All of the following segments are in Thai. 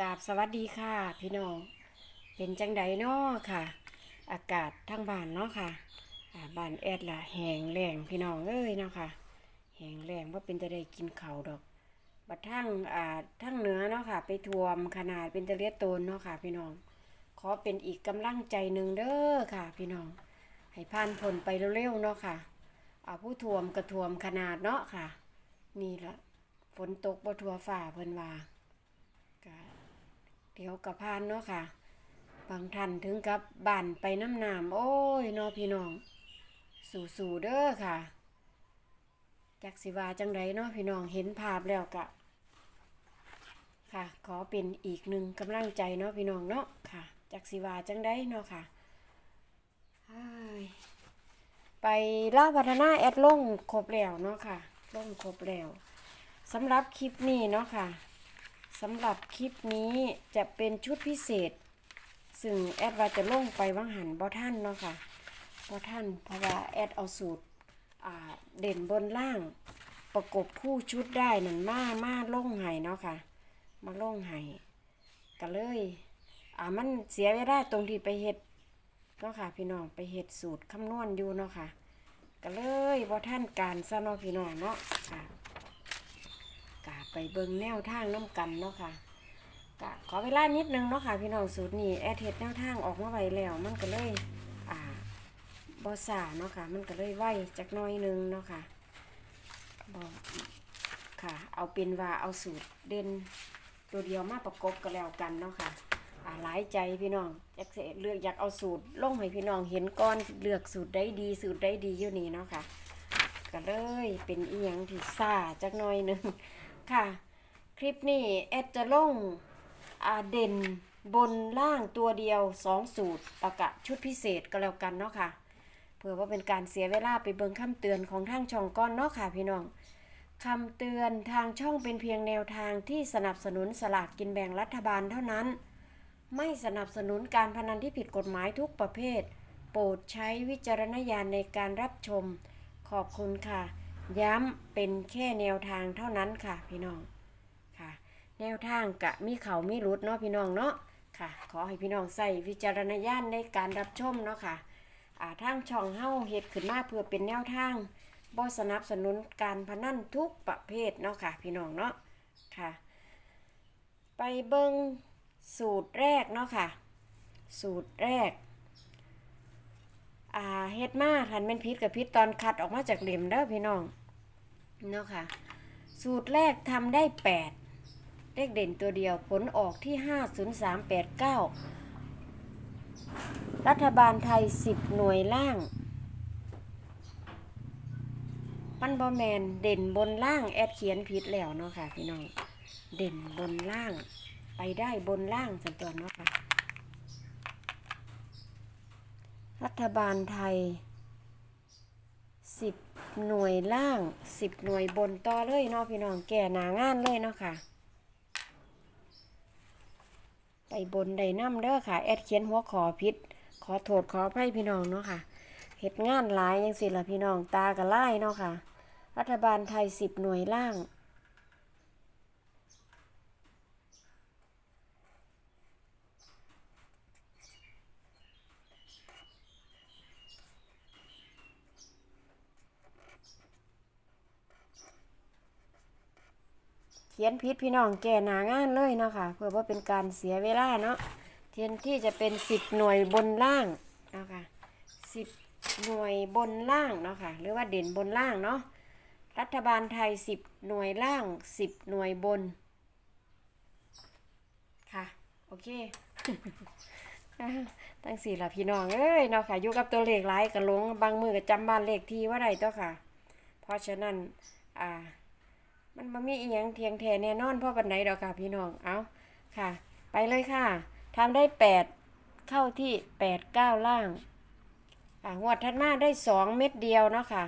กาบสวัสดีค่ะ พี่น้อง เป็นจังใดนาะค่ะ อากาศทั้งบ้านเนาะค่ะบ้านแอดละแหงแรงพี่น้องเอ้ยเนาะค่ะแหงแรงว่าเป็นจะได้กินเขาดอกบัดทั้งอ่าทั้งเหนือเนาะค่ะ ไปทวมขนาดเป็นตะเลียโตนเนาะค่ะ พี่น้อง ขอเป็นอีกกำลังใจหนึ่งเด้อค่ะ พี่น้อง ให้ผ่านพ้นไปเร็วๆเนาะค่ะเอาผู้ทวมกระท่วมขนาดเนาะค่ะ นี่ละฝนตกบ่ทัวฟ้าเพิ่นว่าก็ เดี๋ยวกระพานเนาะค่ะ บางท่านถึงกับบ้านไปน้ำน้ำโอ้ยนาะพี่น้อง สู่ๆเด้อค่ะ จักสิวาจังไดเนาะพี่น้องเห็นภาพแล้วกะ ค่ะ ขอเป็นอีกหนึ่งกำลังใจเนาะพี่น้องเนาะค่ะ จักสิวาจังไดเนาะค่ะไปล่าวัฒนาแอดลงครบแล้วเนาะค่ะลงครบแล้วสำหรับคลิปนี้เนาะค่ะ สำหรับคลิปนี้จะเป็นชุดพิเศษ ซึ่งแอดว่าจะลงไปวังหันบ่ท่านเนาะค่ะบ่ท่านเพราะว่าแอดเอาสูตรเด่นบนล่างประกบคู่ชุดได้นั่นมามาล่งไห้เนาะค่ะ มาล่งไห้ก็เลยอ่ามันเสียเวลาตรงที่ไปเฮ็ดเนาะค่ะพี่น้องไปเฮ็ดสูตรคำนวณอยู่เนาะค่ะ ก็เลยบ่ท่านการซะเนาะพี่น้องเนาะค่ะ เบิงแนวทางน้กันเนาะค่ะกะขอเวลานิดนึงเนาะค่ะพี่น้องสูตรนี้แอดเฮ็ดแนวทางออกมาไว้แล้วมันก็เลยอ่าบ่ซ่าเนาะค่ะ มันก็เลยไวจักน้อยนึงเนาะค่ะบ่ค่ะ เอาเป็นว่าเอาสูตรเด่นตัวเดียวมาประกบกันแล้วกันเนาะค่ะอ่าหลายใจพี่น้องอยากสิเลือกอยากเอาสูตรลงให้พี่น้องเห็นก่อนเลือกสูตรได้ดีสูตรได้ดีอยู่นี่เนาะค่ะก็เลยเป็นอีหยังที่ซ่าจักหน่อยนึง ค่ะ คลิปนี้แอดจะลงอาเด่นบนล่างตัวเดียวสองสูตรแล้วกะชุดพิเศษก็แล้วกันเนาะค่ะเพื่อว่าเป็นการเสียเวลาไปเบิงคำเตือนของทางช่องก้อนเนาะค่ะพี่น้องคำเตือนทางช่องเป็นเพียงแนวทางที่สนับสนุนสลากกินแบ่งรัฐบาลเท่านั้น ไม่สนับสนุนการพนันที่ผิดกฎหมายทุกประเภท โปรดใช้วิจารณญาณในการรับชม ขอบคุณค่ะ ย้ำเป็นแค่แนวทางเท่านั้นค่ะพี่น้องค่ะ แนวทางกะมีเขามีรุดเนาะพี่น้องเนาะค่ะ ขอให้พี่น้องใส่วิจารณญาณในการรับชมเนาะค่ะอ่าทางช่องเฮาเฮ็ดขึ้นมาเพื่อเป็นแนวทางบ่สนับสนุนการพนันทุกประเภทเนาะค่ะ พี่น้องเนาะค่ะ ไปเบิ่งสูตรแรกเนาะค่ะ สูตรแรก อ่าเฮ็ดมาทันเป็นพิษกับพิษตอนคัดออกมาจากเหลี่ยมเด้อพี่น้องเนาะค่ะ สูตรแรกทำได้ 8 เลขเด่นตัวเดียวผลออกที่ 50389 รัฐบาลไทย 10 หน่วยล่างมันบอแมนเด่นบนล่างแอดเขียนผิดแล้วเนาะค่ะพี่น้อง เด่นบนล่าง ไปได้บนล่างสันตัวเนาะค่ะ รัฐบาลไทยสิบหน่วยล่างสิบหน่วยบนต่อเลยเนาะพี่น้องแก่หนางานเลยเนาะค่ะไปบนไดน้ำเด้อค่ะ แอดเขียนหัวขอพิษขอโทษขออภัยพี่น้องเนาะค่ะเหตุงานหลายยังสิละพี่น้องตากระไล่เนาะค่ะ รัฐบาลไทยสิบหน่วยล่าง ขียนพิษพี่น้องแก่หนางานเลยเนาะค่ะเพื่อว่าเป็นการเสียเวลาเนาะเทียนที่จะเป็นสิบหน่วยบนล่างเนาะค่ะสิบหน่วยบนล่างเนาะค่ะหรือว่าเด่นบนล่างเนาะรัฐบาลไทยสิบหน่วยล่างสิบหน่วยบนค่ะโอเคตั้งสี่ละพี่น้องเอ้ยเนาะค่ะอยู่กับตัวเลขหลายกับลงบางมือก็จำบ้านเลขที่ว่าไรตัวค่ะ เพราะฉะนั้นอ่า มันบ่มีอีหยังเทียงแท้แน่นอนพราะปันไหนดอกค่ะพี่น้องเอาค่ะ ไปเลยค่ะทำได้แปดเข้าที่แปดเก้าล่างอ่างวดทัดมาได้สองเม็ดเดียวเนาะค่ะ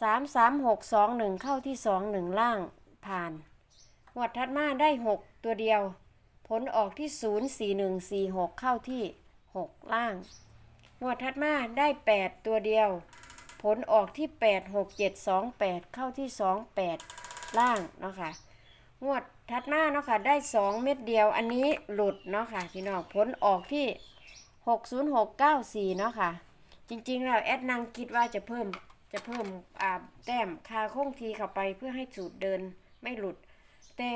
สามสามหกสองหนึ่งเข้าที่สองหนึ่งล่างผ่านงวดทัดมาได้หกตัวเดียว ผลออกที่ศูนย์สี่หนึ่งสี่หกเข้าที่หกล่างงวดทัดมาได้แปดตัวเดียว ผลออกที่แปดหกเจ็ดสองแปดเข้าที่สองแปด ล่างเนาะค่ะ งวดถัดมาเนาะค่ะ ได้สองเม็ดเดียว อันนี้หลุดเนาะค่ะพี่น้องผลออกที่หกศูนย์หกเก้าสี่เนาะค่ะ จริงๆแล้วแอดนางคิดว่าจะเพิ่มจะเพิ่มอ่าแต้มคาคงทีเข้าไปเพื่อให้สูตรเดินไม่หลุด แต่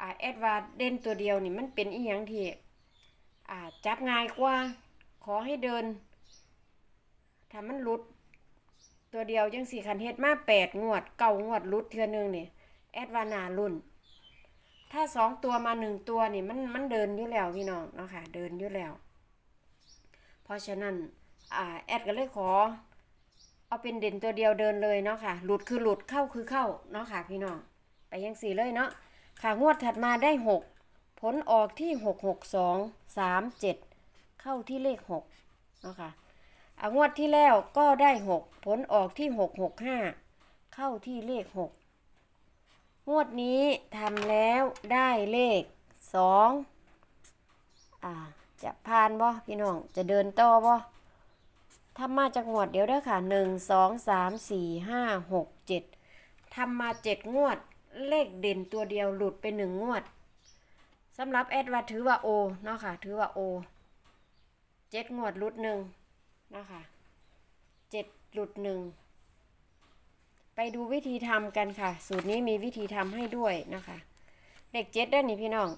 อ่าแอดว่าเด่นตัวเดียวนี่มันเป็นอีหยังที่อ่าจับง่ายกว่าขอให้เดินถ้ามันหลุด ตัวเดียวจังสี่คันเฮ็ดมาแปดงวดเก้างวดลุดเทื่อนึงนี่ แอดวานารุ่น ถ้าสองตัวมาหนึ่งตัวนี่มันมันเดินอยู่แล้วพี่น้องเนาะค่ะเดินอยู่แล้ว เพราะฉะนั้นอ่าแอดก็เลยขอ เอาเป็นเด่นตัวเดียวเดินเลยเนาะค่ะ หลุดคือหลุดเข้าคือเข้าเนาะค่ะพี่น้องไปยังสี่เลยเนาะค่ะงวดถัดมาได้หกผลออกที่หกหกสองสามเจ็ดเข้าที่เลขหกเนาะค่ะอางวดที่แล้วก็ได้หกผลออกที่หกหกห้าเข้าที่เลขหก งวดนี้ทำแล้วได้เลขสองอ่า จะผ่านบ่พี่น้อง จะเดินต่อบ่ทำมาจากงวดเดียวเด้อค่ะหนึ่งสองสามสี่ห้าหกเจ็ดทำมาเจ็ดงวด เลขเด่นตัวเดียวหลุดไปหนึ่งงวดสำหรับแอดว่าถือว่าโอเนาะค่ะ ถือว่าโอเจ็ดงวดหลุดหนึ่งเนาะค่ะเจ็ดหลุดหนึ่ง ไปดูวิธีทำกันค่ะ สูตรนี้มีวิธีทำให้ด้วยนะคะเลขเจ็ดด้านนี้พี่น้อง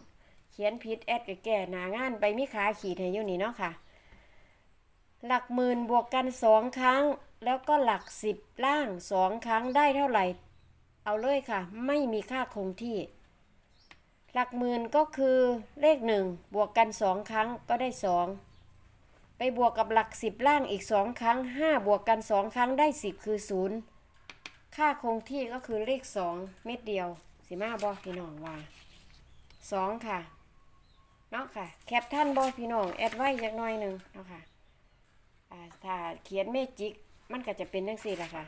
เขียนผิดแอดแก่หนางานไปมีขาขีดให้อยู่นี่เนาะค่ะ หลักหมื่นบวกกันสองครั้ง แล้วก็หลักสิบล่างสองครั้งได้เท่าไหร่ เอาเลยค่ะ ไม่มีค่าคงที่ หลักหมื่นก็คือเลขหนึ่งบวกกันสองครั้งก็ได้สองไปบวกกับหลักสิบล่างอีกสองครั้งห้าบวกกันสองครั้งได้สิบคือศูนย์ ค่าคงที่ก็คือเลขสองเม็ดเดียวสิมาบอพี่น้องว่าสองค่ะเนาะค่ะ แคปท่านบอพี่น้องแอดไว้จักหน่อยหนึ่งเนาะค่ะถ้าเขียนเมจิกมันก็จะเป็นจังสี่แหละค่ะ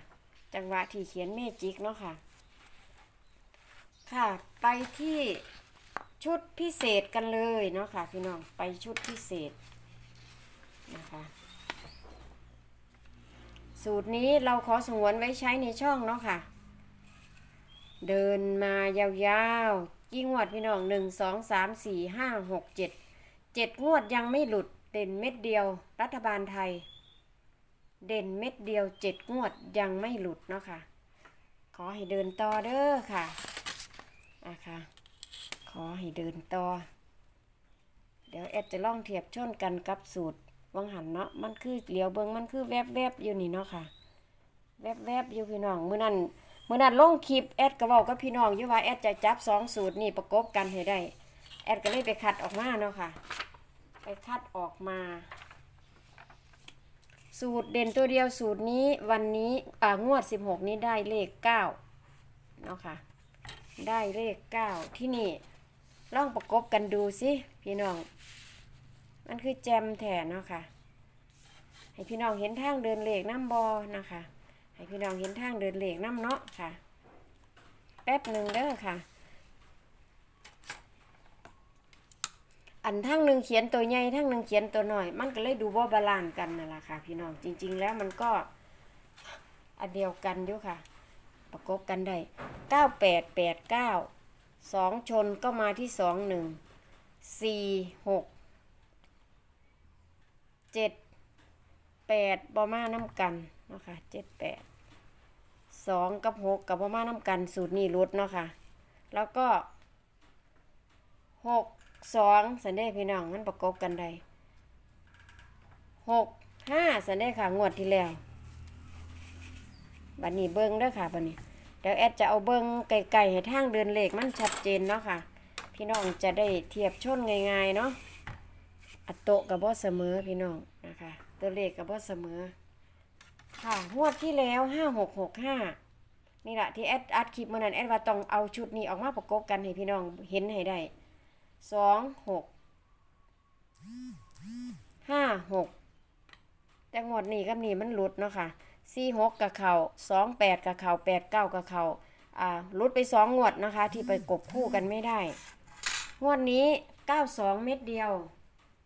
จังหวะที่เขียนเมจิกเนาะค่ะ ค่ะไปที่ชุดพิเศษกันเลยเนาะค่ะพี่น้องไปชุดพิเศษนะคะ สูตรนี้เราขอสงวนไว้ใช้ในช่องเนาะค่ะ เดินมายาวๆกี่งวดพี่น้องหนึ่งสองสามสี่ห้าหกเจ็ดเจ็ดงวดยังไม่หลุดเด่นเม็ดเดียว รัฐบาลไทย เด่นเม็ดเดียวเจ็ดงวดยังไม่หลุดเนาะค่ะ ขอให้เดินต่อเด้อค่ะอะค่ะ ขอให้เดินต่อ เดี๋ยวแอดจะล่องเทียบชนกันกับสูตร วังหันเนาะมันคือเหลียวเบิงมันคือแวบแวบๆอยู่นี่เนาะค่ะ แวบแวบๆอยู่พี่น้องมื้อนั้นมื้อนั้นลงคลิปแอดก็เว้ากับพี่น้องอยู่ว่าแอดจะจับสองสูตรนี่ประกบกันให้ได้ แอดก็เลยไปคัดออกมาเนาะค่ะ ไปคัดออกมา สูตรเด่นตัวเดียวสูตรนี้วันนี้อ่างวด 16 นี้ได้เลข9เนาะค่ะได้เลขเก้าที่นี่ลองประกบกันดูสิพี่น้อง มันคือแจมแถนเนาะค่ะ ให้พี่น้องเห็นทางเดินเลขน้ำบอนะคะ ให้พี่น้องเห็นทางเดินเลขน้ำเนาะค่ะ แป๊บหนึ่งเด้อค่ะ อันทั้งหนึ่งเขียนตัวใหญ่ทั้งหนึ่งเขียนตัวน้อย มันก็เลยดูว่าบาลานซ์กันนั่นแหละค่ะ พี่น้องจริง ๆ แล้วมันก็อันเดียวกันอยู่ค่ะ ประกบกันได้เก้าแปดแปดเก้าสองชนก็มาที่สองหนึ่งสี่หก เจ็ดแปดบอมาน้ำกันเนาะค่ะเจ็ดแปดสองกับหกกับบอมาน้ำกันสูตรนี้ลดเนาะค่ะ แล้วก็หกสองสันเดพี่น้องมันประกบกันได้หกห้าสันเดค่ะงวดที่แล้วบัดนี้เบิ้งเด้อค่ะบัดนี้เดี๋ยวแอดจะเอาเบิ้งไกลๆให้ทางเดินเลขมันชัดเจนเนาะค่ะ พี่น้องจะได้เทียบชนง่ายๆเนาะ อัตโตกับบ่เสมอพี่น้องนะคะ ตัวเลขกับบ่เสมอ ค่ะงวดที่แล้วห้าหกหกห้านี่แหละที่แอดอัดคลิปเมื่อนั้นแอดว่าต้องเอาชุดนี้ออกมาประกบกันให้พี่น้องเห็นให้ได้สองหกห้าหกแต่งวดนี้กับนี้มันหลุดเนาะค่ะสี่หกกับเขาสองแปดกับเขาแปดเก้ากับเขาอ่าลุดไปสองงวดนะคะ ที่ไปกบคู่กันไม่ได้ งวดนี้เก้าสองเม็ดเดียว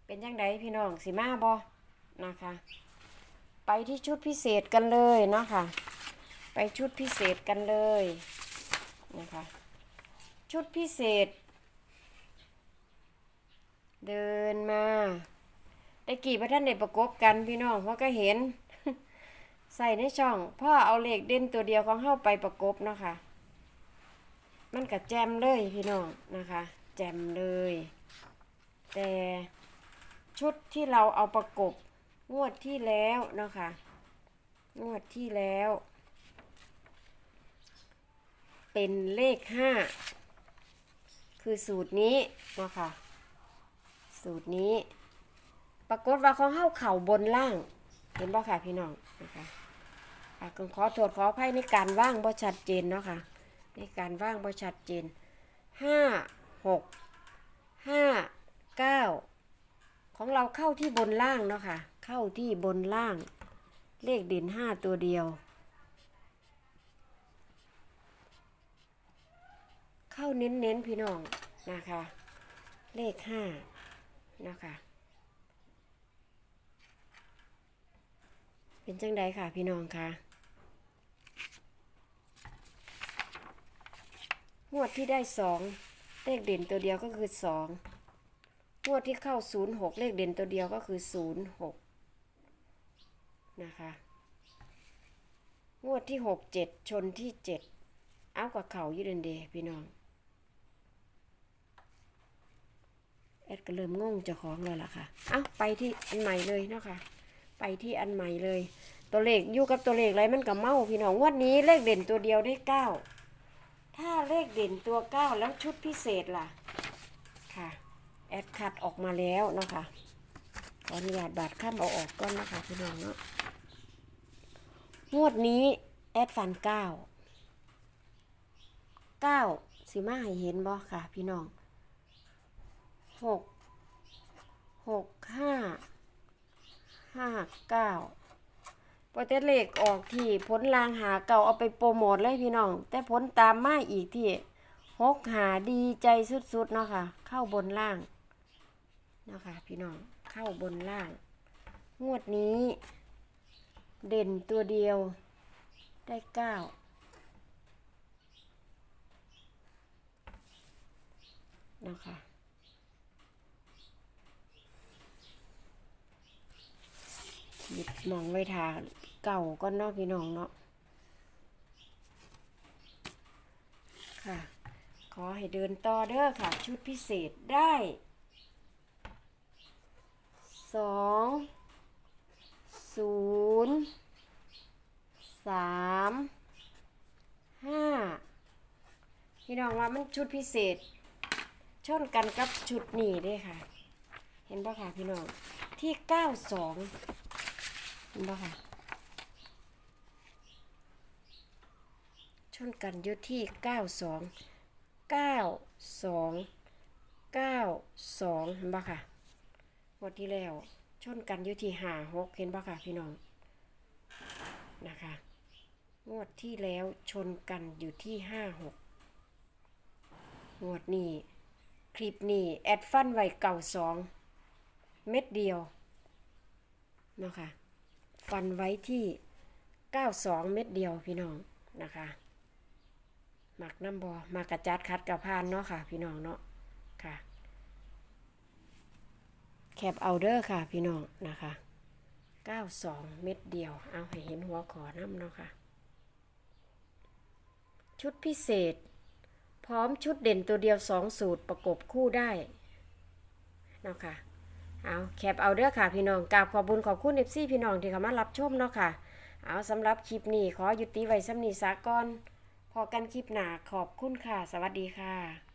เป็นยังไงพี่น้องสิมาบอนะคะ ไปที่ชุดพิเศษกันเลยเนาะคะไปชุดพิเศษกันเลยนะคะชุดพิเศษ เดินมาได้กี่พระท่านได้ประกบกันพี่น้องเพราะก็เห็น ใส่ในช่องพ่อเอาเหลขเด่นตัวเดียวของเฮาไปประกบเนาะค่ะมันก็แจมเลยพี่น้องนะคะ แจมเลย แต่ ชุดที่เราเอาประกบงวดที่แล้วนะคะงวดที่แล้ว เป็นเลขห้าคือสูตรนี้เนาะค่ะสูตรนี้ ปรากฏว่าเขาเข้าเข่าบนล่าง เห็นบ่ค่ะพี่น้องนะคะอะก็ขอโทษขอภัยในการว่างบ่ชัดเจนเนาะค่ะในการว่างบ่ชัดเจนห้าหกห้าเก้า ของเราเข้าที่บนล่างเนาะค่ะ เข้าที่บนล่าง เลขเด่นห้าตัวเดียว เข้าเน้นๆพี่น้องนะคะ เลขห้านะคะเป็นจังใดค่ะพี่น้องคะงวดที่ได้สองเลขเด่นตัวเดียวก็คือสอง งวดที่เข้าศูนย์หกเลขเด่นตัวเดียวก็คือศูนย์หกนะคะ งวดที่หกเจ็ดชนที่เจ็ดเอากับเขายืดเดนเดพี่น้อง แอดก็เริ่มงงเจ้าของแล้วล่ะค่ะ เอาไปที่อันใหม่เลยเนาะค่ะ ไปที่อันใหม่เลย ตัวเลขอยู่กับตัวเลขอะไรมันกับเมาพี่น้อง งวดนี้เลขเด่นตัวเดียวได้เก้าถ้าเลขเด่นตัวเก้าแล้วชุดพิเศษล่ะ แอดคัดออกมาแล้วนะคะขออนุญาตบาดข้ามเอาออกก่อนนะคะพี่น้องเนาะงวดนี้แอดฟันเก้าเก้าสิมาให้เห็นบ่ค่ะ พี่น้องหกหกห้าห้าเก้าพอแต่เลขออกที่ผลลางหาเก่าเอาไปโปรโมทเลยพี่น้อง แต่ผลตามมาอีกที่หกหาดีใจสุดๆเนาะค่ะ เข้าบนล่าง นะคะพี่น้องเข้าบนล่าง งวดนี้ เด่นตัวเดียวได้เก้านะคะหยิบมองไว้ทาเก่าก็นาะพี่น้องเนาะค่ะ ขอให้เดินต่อเด้อค่ะ ชุดพิเศษได้ สองศูนย์สามห้าพี่น้องว่ามันชุดพิเศษ ชนกันกับชุดนี้ด้วยค่ะ เห็นป่ะค่ะพี่น้อง ที่เก้าสองเห็นบ่ค่ะ ชนกันอยู่ที่เก้าสองเก้าสองเก้าสองเห็นบ่ค่ะ วดที่แล้ว ชนกันอยู่ที่ห้าหกเห็นบ่ค่ะพี่น้องนะคะ งวดที่แล้วชนกันอยู่ที่ห้าหกงวดนี้ คลิปนี้แอดฟันไว้เก่าสองเม็ดเดียวเนาะค่ะฟันไว้ที่ 92 เม็ดเดียวพี่น้องนะคะหมักน้ำบอมากระจัดคัดกับพานเนาะค่ะ พี่น้องเนาะ แคปเอาเดอร์ค่ะพี่น้องนะคะ 92 เม็ดเดียว เอาให้เห็นหัวขอน้ำเนาะค่ะ ชุดพิเศษ พร้อมชุดเด่นตัวเดียว 2 สูตรประกบคู่ได้เนาะค่ะ เอาแคปเอาเด้อค่ะพี่น้องกราบขอบบุญขอบคุณเอฟซี่พี่น้องที่เข้ามารับชมเนาะค่ะ เอาสำหรับคลิปนี้ขอยุติไว้สำนีสากอนพอกันคลิปหนาขอบคุณค่ะ สวัสดีค่ะ